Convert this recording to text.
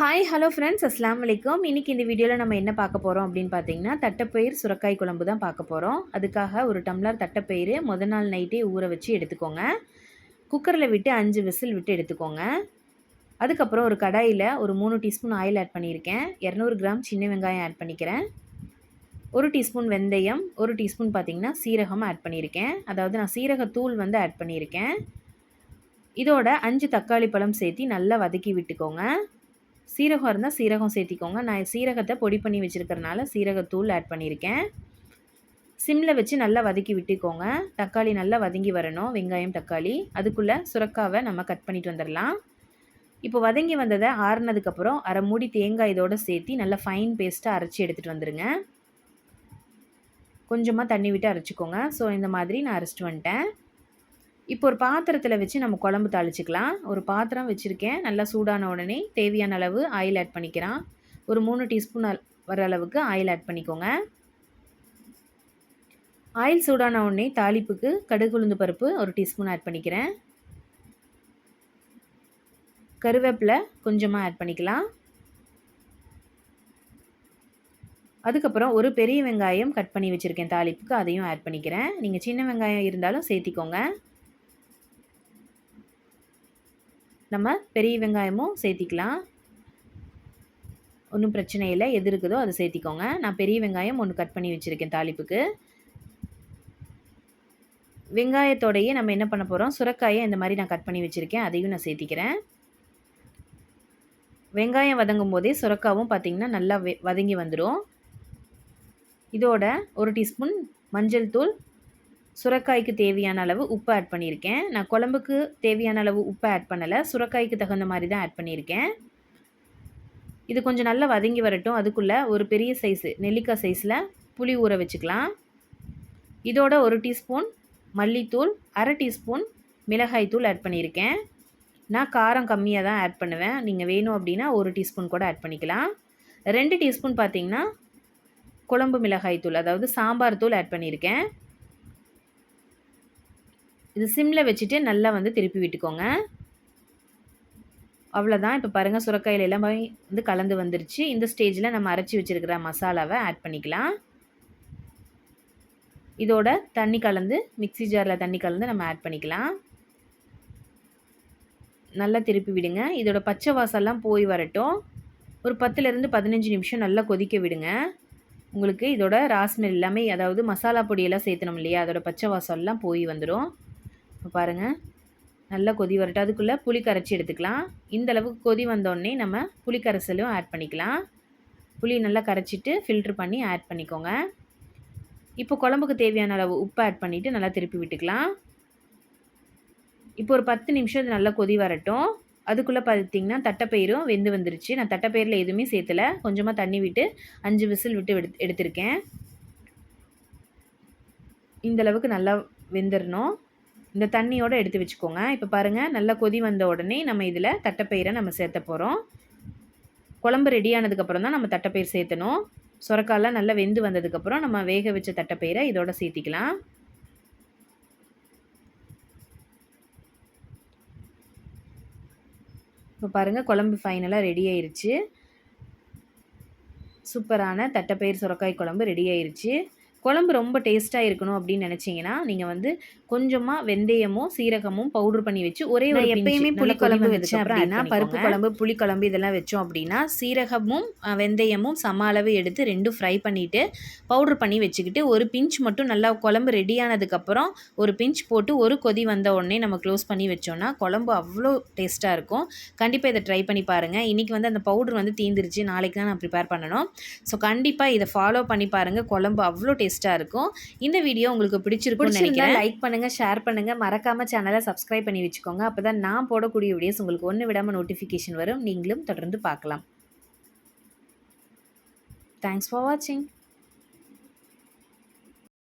Hi hello friends அஸ்லாம் வலைக்கம் இன்றைக்கி இந்த வீடியோவில் நம்ம என்ன பார்க்க போகிறோம் அப்படின்னு பார்த்தீங்கன்னா தட்டைப்பயிர் சுரக்காய் குழம்பு தான் பார்க்க போகிறோம் அதுக்காக ஒரு டம்ளர் தட்டைப்பயிறு முத நாள் நைட்டே ஊற வச்சு எடுத்துக்கோங்க. குக்கரில் விட்டு அஞ்சு விசில் விட்டு எடுத்துக்கோங்க. அதுக்கப்புறம் ஒரு கடாயில் ஒரு மூணு டீஸ்பூன் ஆயில் ஆட் பண்ணியிருக்கேன். இரநூறு கிராம் சின்ன வெங்காயம் ஆட் பண்ணிக்கிறேன். ஒரு டீஸ்பூன் வெந்தயம் ஒரு டீஸ்பூன் பார்த்திங்கன்னா சீரகம் ஆட் பண்ணியிருக்கேன். அதாவது நான் சீரகத்தூள் வந்து ஆட் பண்ணியிருக்கேன். இதோட அஞ்சு தக்காளி பழம் சேர்த்து நல்லா வதக்கி விட்டுக்கோங்க. சீரகம் இருந்தால் சீரகம் சேர்த்திக்கோங்க. நான் சீரகத்தை பொடி பண்ணி வச்சுருக்கறனால சீரகத்தூள் ஆட் பண்ணியிருக்கேன் சிம்மில் வச்சு நல்லா வதக்கி விட்டுக்கோங்க. தக்காளி நல்லா வதங்கி வரணும். வெங்காயம் தக்காளி. அதுக்குள்ளே சுரக்காவை நம்ம கட் பண்ணிட்டு வந்துடலாம். இப்போ வதங்கி வந்ததை ஆறுனதுக்கப்புறம் அரை மூடி தேங்காய் இதோடு சேர்த்தி நல்லா ஃபைன் பேஸ்ட்டாக அரைச்சி எடுத்துகிட்டு வந்துடுங்க கொஞ்சமாக தண்ணி விட்டு அரைச்சிக்கோங்க. ஸோ இந்த மாதிரி நான் அரைச்சிட்டு வந்துட்டேன். இப்போ ஒரு பாத்திரத்தில் வச்சு நம்ம குழம்பு தாளிச்சிக்கலாம். ஒரு பாத்திரம் வச்சுருக்கேன். நல்லா சூடான உடனே தேவையான அளவு ஆயில் ஆட் பண்ணிக்கிறான் ஒரு மூணு டீஸ்பூன் வர அளவுக்கு ஆயில் ஆட் பண்ணிக்கோங்க. ஆயில் சூடான உடனே தாளிப்புக்கு கடுகு உளுந்து பருப்பு ஒரு டீஸ்பூன் ஆட் பண்ணிக்கிறேன். கருவேப்பிலை கொஞ்சமாக ஆட் பண்ணிக்கலாம். அதுக்கப்புறம் ஒரு பெரிய வெங்காயம் கட் பண்ணி வச்சுருக்கேன் தாளிப்புக்கு அதையும் ஆட் பண்ணிக்கிறேன். நீங்கள் சின்ன வெங்காயம் இருந்தாலும் சேர்த்திக்கோங்க. நம்ம பெரிய வெங்காயமும் சேர்த்திக்கலாம். ஒன்றும் பிரச்சனை இல்லை. எது இருக்குதோ அதை சேர்த்திக்கோங்க. நான் பெரிய வெங்காயம் ஒன்று கட் பண்ணி வச்சுருக்கேன் தாளிப்புக்கு. வெங்காயத்தோடையே நம்ம என்ன பண்ண போகிறோம் சுரக்காயை இந்த மாதிரி நான் கட் பண்ணி வச்சுருக்கேன். அதையும் நான் சேர்த்திக்கிறேன். வெங்காயம் வதங்கும் போதே சுரக்காவும் பார்த்திங்கன்னா நல்லா வதங்கி வந்துடும் இதோட ஒரு டீஸ்பூன் மஞ்சள் தூள் சுரக்காய்க்கு தேவையான அளவு உப்பு ஆட் பண்ணியிருக்கேன். நான் குழம்புக்கு தேவையான அளவு உப்பு ஆட் பண்ணலை. சுரக்காய்க்கு தகுந்த மாதிரி தான் ஆட் பண்ணியிருக்கேன். இது கொஞ்சம் நல்லா வதங்கி வரட்டும். அதுக்குள்ளே ஒரு பெரிய சைஸு நெல்லிக்காய் சைஸில் புளி ஊற வச்சுக்கலாம். இதோட ஒரு டீஸ்பூன் மல்லித்தூள் அரை டீஸ்பூன் மிளகாய் தூள் ஆட் பண்ணியிருக்கேன். நான் காரம் கம்மியாக தான் ஆட் பண்ணுவேன். நீங்கள் வேணும் அப்படின்னா ஒரு டீஸ்பூன் கூட ஆட் பண்ணிக்கலாம். ரெண்டு டீஸ்பூன் பார்த்திங்கன்னா குழம்பு மிளகாய் தூள் அதாவது சாம்பார் தூள் ஆட் பண்ணியிருக்கேன். இது சிம்மில் வச்சுட்டு நல்லா வந்து திருப்பி விட்டுக்கோங்க. அவ்வளோதான் இப்போ பாருங்கள் சுரக்காயில் எல்லாம் வந்து கலந்து வந்துருச்சு. இந்த ஸ்டேஜில் நம்ம அரைச்சி வச்சுருக்கிற மசாலாவை ஆட் பண்ணிக்கலாம். இதோட தண்ணி கலந்து மிக்சி ஜாரில் தண்ணி கலந்து நம்ம ஆட் பண்ணிக்கலாம். நல்லா திருப்பி விடுங்க. இதோட பச்சை வாசல்லாம் போய் வரட்டும். ஒரு பத்துலேருந்து பதினஞ்சு நிமிஷம் நல்லா கொதிக்க விடுங்க. உங்களுக்கு இதோட ராஸ்மெல் எல்லாமே அதாவது மசாலா பொடியெல்லாம் சேர்த்தணும் இல்லையா? அதோட பச்சை வாசம்லாம் போய் வந்துடும் இப்போ பாருங்கள் நல்லா கொதி வரட்டும். அதுக்குள்ளே புளி கரைச்சி எடுத்துக்கலாம். இந்த அளவுக்கு கொதி வந்தோடனே நம்ம புளி கரைசலும் ஆட் பண்ணிக்கலாம். புளி நல்லா கரைச்சிட்டு ஃபில்ட்ரு பண்ணி ஆட் பண்ணிக்கோங்க. இப்போ குழம்புக்கு தேவையான அளவு உப்பு ஆட் பண்ணிவிட்டு நல்லா திருப்பி விட்டுக்கலாம். இப்போ ஒரு பத்து நிமிஷம் இது நல்லா கொதி வரட்டும். அதுக்குள்ளே பார்த்திங்கன்னா தட்டைப்பயிரும் வெந்து வந்துருச்சு. நான் தட்டைப்பயிரில் எதுவுமே சேர்த்தலை. கொஞ்சமாக தண்ணி விட்டு அஞ்சு விசில் விட்டு எடுத்து எடுத்திருக்கேன். இந்தளவுக்கு நல்லா வெந்துடணும் இந்த தண்ணியோடு எடுத்து வச்சுக்கோங்க. இப்போ பாருங்கள் நல்லா கொதி வந்த உடனே நம்ம இதில் தட்டைப்பயிரை நம்ம சேர்த்த போகிறோம் குழம்பு ரெடியானதுக்கப்புறம் தான் நம்ம தட்டைப்பயிர் சேர்த்தணும். சுரக்காலாம் நல்லா வெந்து வந்ததுக்கப்புறம் நம்ம வேக வச்ச தட்டைப்பயிரை இதோட சேர்த்திக்கலாம். இப்போ பாருங்கள் குழம்பு ஃபைனலாக ரெடி ஆயிடுச்சு சூப்பரான தட்டைப்பயிர் சுரக்காய் குழம்பு ரெடி ஆயிடுச்சு குழம்பு ரொம்ப டேஸ்ட்டாக இருக்கணும் அப்படின்னு நினச்சிங்கன்னா நீங்கள் வந்து கொஞ்சமாக வெந்தயமும் சீரகமும் பவுடர் பண்ணி வச்சு ஒரே ஒரு எப்பயுமே புளிக்குழம்பு வச்சேன் அப்படின்னா பருப்பு குழம்பு புளிக்குழம்பு இதெல்லாம் வச்சோம் அப்படின்னா சீரகமும் வெந்தயமும் சம அளவு எடுத்து ரெண்டும் ஃப்ரை பண்ணிவிட்டு பவுடர் பண்ணி வச்சுக்கிட்டு ஒரு பிஞ்ச் மட்டும் நல்லா குழம்பு ரெடி ஆனதுக்கப்புறம் ஒரு பிஞ்ச் போட்டு ஒரு கொதி வந்த உடனே நம்ம க்ளோஸ் பண்ணி வச்சோன்னா குழம்பு அவ்வளோ டேஸ்ட்டாக இருக்கும். கண்டிப்பாக இதை ட்ரை பண்ணி பாருங்கள் இன்றைக்கி வந்து அந்த பவுடர் வந்து தீந்துருச்சு. நாளைக்கு தான் நான் ப்ரிப்பேர் பண்ணணும். ஸோ கண்டிப்பாக இதை ஃபாலோ பண்ணி பாருங்கள் குழம்பு அவ்வளோ டேஸ்ட் டேஸ்ட்டாக இருக்கும். இந்த வீடியோ உங்களுக்கு பிடிச்சிருக்கும் நினைக்கிறேன். லைக் பண்ணுங்கள் ஷேர் பண்ணுங்கள் மறக்காமல் சேனலை சப்ஸ்கிரைப் பண்ணி வச்சுக்கோங்க. அப்போ தான் நான் போடக்கூடிய வீடியோஸ் உங்களுக்கு ஒன்று விடாமல் நோட்டிஃபிகேஷன் வரும். நீங்களும் தொடர்ந்து பார்க்கலாம். தேங்க்ஸ் ஃபார் வாட்சிங்